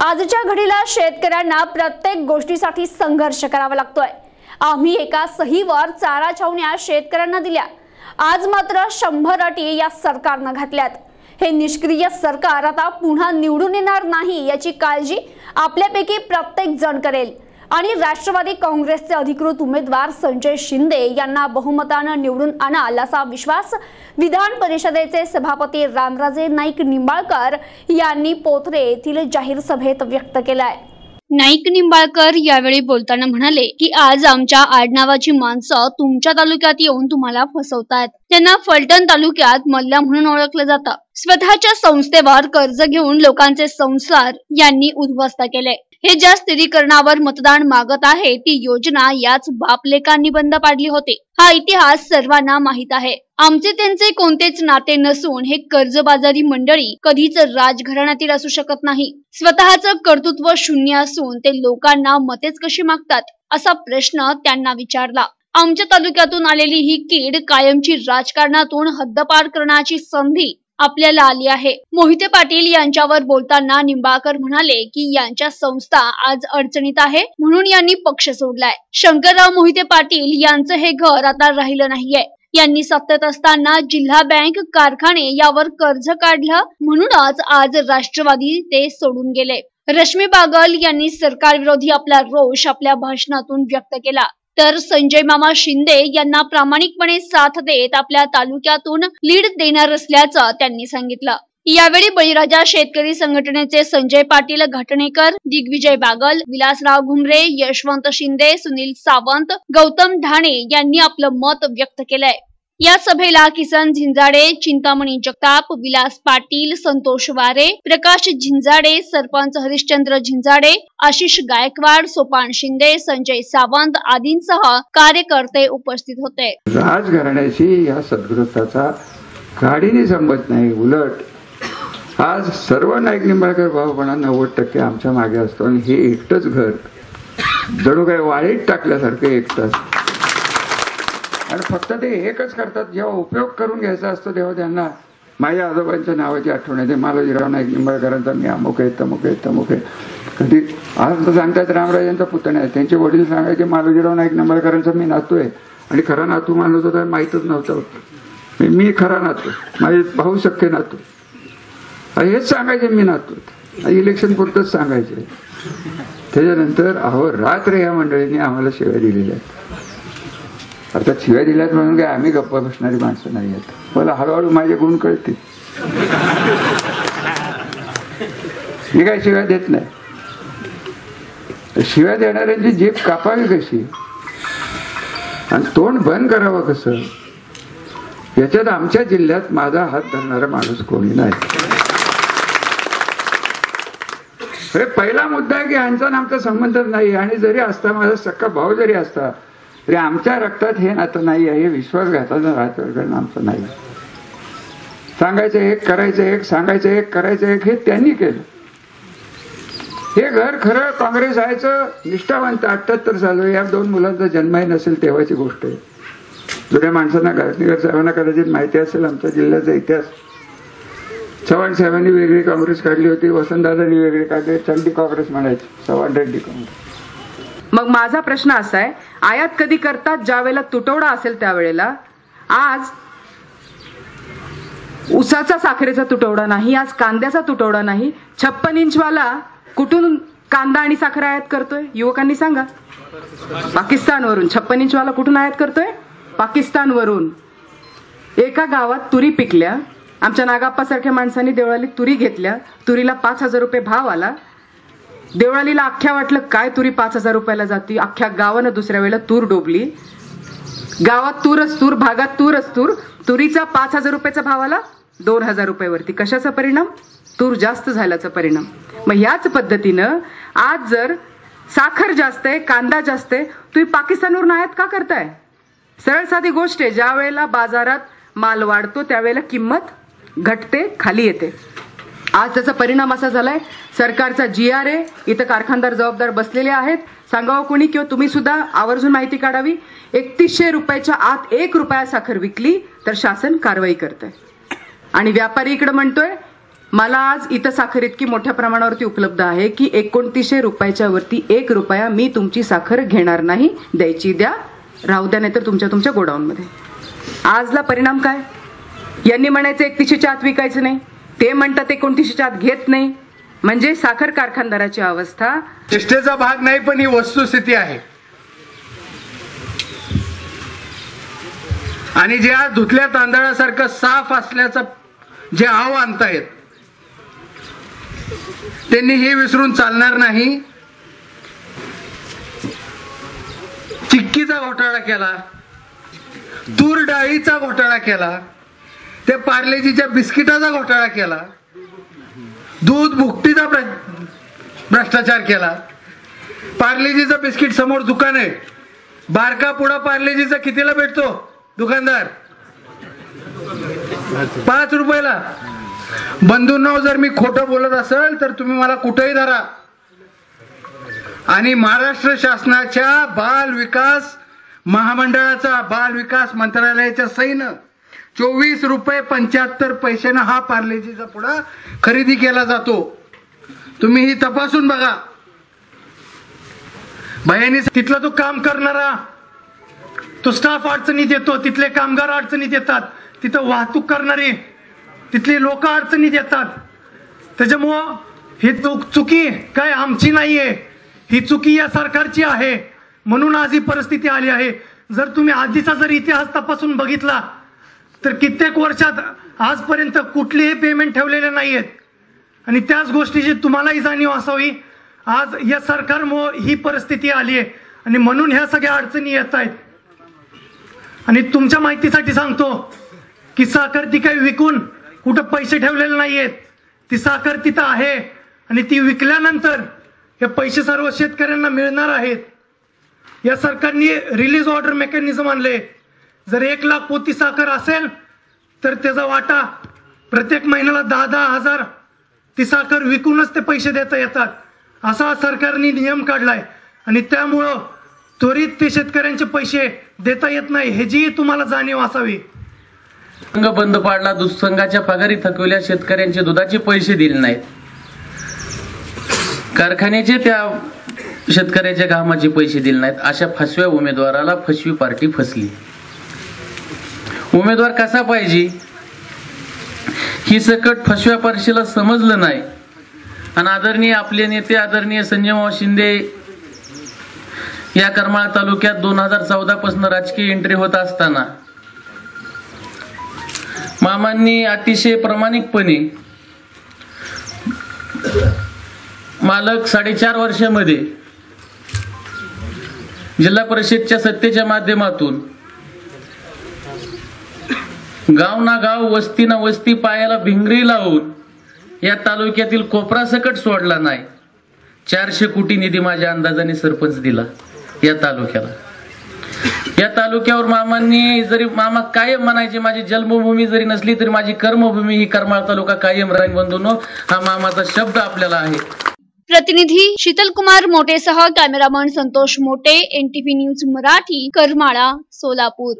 आजच्या घडीला शेतकऱ्यांना प्रत्येक गोष्टीसाठी संघर्ष करावा लागतोय. आम्ही एका सहीवर चारा छावण्या शेतकऱ्यांना दिल्या. आज मात्र शंभर अटी या सरकारनं घातल्यात. हे निष्क्रिय सरकार आता पुन्हा निवडून येणार नाही याची काळजी आपल्यापैकी प्रत्येक जण करेल. आणि राष्ट्रवादी काँग्रेसचे अधिकृत उमेदवार संजय शिंदे यांना बहुमतानं निवडून आणाल असा विश्वास विधान परिषदेचे सभापती रामराजे नाईक निंबाळकर यांनी पोथरे येथील जाहीर सभेत व्यक्त केलाय. नाईक निंबाळकर यावेळी बोलताना म्हणाले की आज आमच्या आडनावाची माणसं तुमच्या तालुक्यात येऊन तुम्हाला फसवतायत. त्यांना फलटण तालुक्यात मल्ला म्हणून ओळखलं जातं. स्वतःच्या संस्थेवर कर्ज घेऊन लोकांचे संसार यांनी उद्ध्वस्त केले हे ज्या स्थिरीकरणावर मतदान मागत आहे ती योजना याच बापलेकांनी बंद पाडली होती. हा इतिहास सर्वांना माहीत आहे. आमचे त्यांचे कोणतेच नाते नसून हे कर्जबाजारी मंडळी कधीच राजघराण्यातील असू शकत नाही. स्वतःचं कर्तृत्व शून्य असून ते लोकांना मतेच कशी मागतात असा प्रश्न त्यांना विचारला. आमच्या तालुक्यातून आलेली ही कीड कायमची राजकारणातून हद्दपार करण्याची संधी आपल्याला आली आहे. मोहिते पाटील यांच्यावर बोलताना निंबाळकर म्हणाले की यांच्या संस्था आज अडचणीत आहे म्हणून यांनी पक्ष सोडलाय. शंकरराव मोहिते पाटील यांचं हे घर आता राहिलं नाहीये. यांनी सत्तेत असताना जिल्हा बँक कारखाने यावर कर्ज काढलं म्हणूनच आज राष्ट्रवादी ते सोडून गेले. रश्मी बागल यांनी सरकारविरोधी आपला रोष आपल्या भाषणातून व्यक्त केला. तर संजय मामा शिंदे यांना प्रामाणिकपणे साथ देत आपल्या तालुक्यातून लीड देणार असल्याचं त्यांनी सांगितलं. यावेळी बळीराजा शेतकरी संघटनेचे संजय पाटील घटनेकर दिग्विजय बागल विलासराव घुमरे यशवंत शिंदे सुनील सावंत गौतम ढाणे यांनी आपलं मत व्यक्त केलंय. या सभेला किसन झिंजाडे चिंतामणी जगताप विलास पाटील संतोष वारे प्रकाश झिंजाडे सरपंच हरिश्चंद्र झिंजाडे आशिष गायकवाड सोपान शिंदे संजय सावंत आदींसह कार्यकर्ते उपस्थित होते. राजघराण्याशी या सद्गृहाचा गाडीने संबंध नाही उलट. आज सर्व नाईक निंबाळकर भाऊपणा नव्वद टक्के आमच्या मागे असतो आणि हे एकटंच घर. जणू काय वाळीत टाकल्यासारखं एकटंच आणि फक्त ते एकच करतात जेव्हा उपयोग करून घ्यायचा असतो तेव्हा त्यांना माझ्या आजोबांच्या नावाची आठवण येते. मालोजीराव नाईक निंबाळकरांचा मी अमुक आहे तमुक आहे तमुक आहे कधी आज तर सांगतात रामराजांचा पुतण्या आहे त्यांचे वडील सांगायचे मालोजीराव नाईक निंबाळकरांचा मी नातू आहे. आणि खरा नातू मानलं होतं माहीतच नव्हतं मी खरा नातू माझे भाऊ शक्य नातू हेच सांगायचे मी नातू इलेक्शन पुरतच सांगायचे. त्याच्यानंतर अहो रात्र या मंडळींनी आम्हाला शिव्या दिलेल्या आहेत. अर्थात शिव्या दिल्यात म्हणून काय आम्ही गप्पा बसणारी माणसं नाही आहेत. मला हळूहळू माझे गुण कळतील. मी काय शिव्या देत नाही. शिव्या देणाऱ्यांची जीभ कापावी कशी? आणि तोंड बंद करावं कसं? याच्यात आमच्या जिल्ह्यात माझा हात धरणारा माणूस कोणी नाही. अरे पहिला मुद्दा आहे की यांचा आमचा संबंधच नाही. आणि जरी असता माझा सक्का भाऊ जरी असता तरी आमच्या रक्तात हे नातं नाही आहे हे विश्वासघाताचं राजकारण आमचं नाही. सांगायचं एक करायचं एक सांगायचं एक करायचं एक हे त्यांनी केलं. हे घर खरं काँग्रेस आहेचं निष्ठावंत अठ्ठ्याहत्तर चालू या दोन मुलांचा जन्मही नसेल तेव्हाची गोष्ट आहे. जुन्या माणसांना गायकनीकर साहेबांना कदाचित माहिती असेल आमच्या जिल्ह्याचा इतिहास. चव्हाण साहेबांनी वेगळी काँग्रेस काढली होती वसंतदादांनी वेगळी काढली चंडी काँग्रेस म्हणायची चव्हाण रेड्डी काँग्रेस. मग माझा प्रश्न असा आहे आयात कधी करतात? ज्या वेळेला तुटवडा असेल त्यावेळेला. आज उसाचा साखरेचा तुटवडा नाही आज कांद्याचा तुटवडा नाही. छप्पन इंचवाला कुठून कांदा आणि साखर आयात करतोय? युवकांनी सांगा. पाकिस्तानवरून. छप्पन इंचवाला कुठून आयात करतोय? पाकिस्तानवरून. एका गावात तुरी पिकल्या. आमच्या नागाप्पासारख्या माणसांनी देवळाली तुरी घेतल्या. तुरीला पाच हजार रुपये भाव आला. देवळालीला अख्ख्या वाटलं काय तुरी पाच हजार रुपयाला जाती. अख्ख्या गावानं दुसऱ्या वेळेला तूर डोबली. गावात तूरच तूर भागात तूरच तूर तुरीचा पाच हजार रुपयाचा भाव आला दोन हजार रुपयावरती. कशाचा परिणाम? तूर जास्त झाल्याचा परिणाम. मग ह्याच पद्धतीनं आज जर साखर जास्त आहे कांदा जास्त आहे तुम्ही पाकिस्तानवरून आयात का करताय? सरळ साधी गोष्ट आहे ज्या वेळेला बाजारात माल वाढतो त्यावेळेला किंमत घटते खाली येते. आज त्याचा परिणाम असा झालाय सरकारचा जी आर ए इथं कारखानदार जबाबदार बसलेले आहेत. सांगावं कोणी किंवा तुम्ही सुद्धा आवर्जून माहिती काढावी. एकतीसशे रुपयाच्या आत एक रुपया साखर विकली तर शासन कारवाई करतंय. आणि व्यापारी इकडे म्हणतोय मला आज इथं साखर इतकी मोठ्या प्रमाणावरती उपलब्ध आहे की एकोणतीसशे रुपयाच्या वरती एक रुपया मी तुमची साखर घेणार नाही द्यायची द्या. राहू द्या नाहीतर तुमच्या तुमच्या गोडाऊनमध्ये. आजला परिणाम काय? यांनी म्हणायचं एकतीसशेच्या आत विकायचं नाही. ते म्हणतात एकोणतीसशेच्या आत घेत नाही. म्हणजे साखर कारखानदाराची अवस्था. चेष्टेचा भाग नाही पण ही वस्तुस्थिती आहे. आणि ज्या धुतल्या तांदळासारखं साफ असल्याचं जे आव आणतायत त्यांनी हे विसरून चालणार नाही. चिक्कीचा घोटाळा केला तूर डाळीचा घोटाळा केला. ते पार्लेजीच्या बिस्किटाचा घोटाळा केला. दूध भुकटीचा भ्रष्टाचार केला. पार्लेजीचं बिस्किट समोर दुकान आहे. बारका पुडा पार्लेजीचा कितीला भेटतो? दुकानदार? पाच रुपयाला. बंधूंना जर मी खोटं बोलत असेल तर तुम्ही मला कुठेही धरा. आणि महाराष्ट्र शासनाच्या बाल विकास महामंडळाचा बाल विकास मंत्रालयाच्या सैनं चोवीस रुपये पंच्याहत्तर पैशानं हा पार्लेजीचा पुडा खरेदी केला जातो. तुम्ही ही तपासून बघा. भयानी तिथला तो काम करणारा तो स्टाफ अडचणीत येतो तिथले कामगार अडचणीत येतात तिथं वाहतूक करणारे तिथले लोक अडचणीत येतात. त्याच्यामुळं ही चूक चुकी काय आमची नाहीये ही चुकी या सरकारची आहे. म्हणून आज ही परिस्थिती आली आहे. जर तुम्ही आधीचा जर इतिहास तपासून बघितला तर कित्येक वर्षात आजपर्यंत कुठलेही पेमेंट ठेवलेले नाही आहेत आणि त्याच गोष्टीची तुम्हालाही जाणीव असावी. आज या सरकारमुळं ही परिस्थिती आली आहे. आणि म्हणून ह्या सगळ्या अडचणी येत आहेत. आणि तुमच्या माहितीसाठी सांगतो की साखर ती काही विकून कुठं पैसे ठेवलेले नाही आहेत ती साखर तिथं आहे. आणि ती विकल्यानंतर हे पैसे सर्व शेतकऱ्यांना मिळणार आहेत. या सरकारने रिलीज ऑर्डर मेकॅनिझम आणले. जर एक लाख पोती साखर असेल तर त्याचा वाटा प्रत्येक महिन्याला दहा दहा हजार ती साखर विकूनच ते पैसे देता येतात. असा सरकारने नियम काढलाय. आणि त्यामुळं त्वरित ते शेतकऱ्यांचे पैसे देता येत नाही ह्याचीही तुम्हाला जाणीव असावी. संघ बंद पाडला दूध संघाच्या पगारी थकवल्या शेतकऱ्यांचे दुधाचे पैसे दिले नाहीत. कारखान्याचे त्या शेतकऱ्याच्या घामाचे पैसे दिले नाहीत. अशा फसव्या उमेदवाराला फसवी पार्टी फसली. उमेदवार कसा पाहिजे? ही सकट फसव्या परीक्षेला समजलं नाही. आणि आदरणीय आपले नेते आदरणीय संजयभाऊ शिंदे या करमाळा तालुक्यात दोन हजार चौदा पासून राजकीय एंट्री होत असताना. मामांनी अतिशय प्रामाणिकपणे मालक साडेचार वर्षामध्ये जिल्हा परिषदच्या सत्तेच्या माध्यमातून गाव ना गाव वस्ती ना वस्ती पायाला भिंगरी लावून या तालुक्यातील कोपरा सकट सोडला नाही. चारशे कोटी निधी माझ्या अंदाजाने सरपंच दिला या तालुक्याला. या तालुक्यावर मामांनी जरी मामा कायम म्हणायचे माझी जन्मभूमी जरी नसली तरी माझी कर्मभूमी ही करमाळ तालुका कायम राहील बंधूनो हा मामाचा शब्द आपल्याला आहे. प्रतिनिधी Sheetal Kumar मोटेसह cameraman Santosh More NTV news Marathi Karmala Solapur.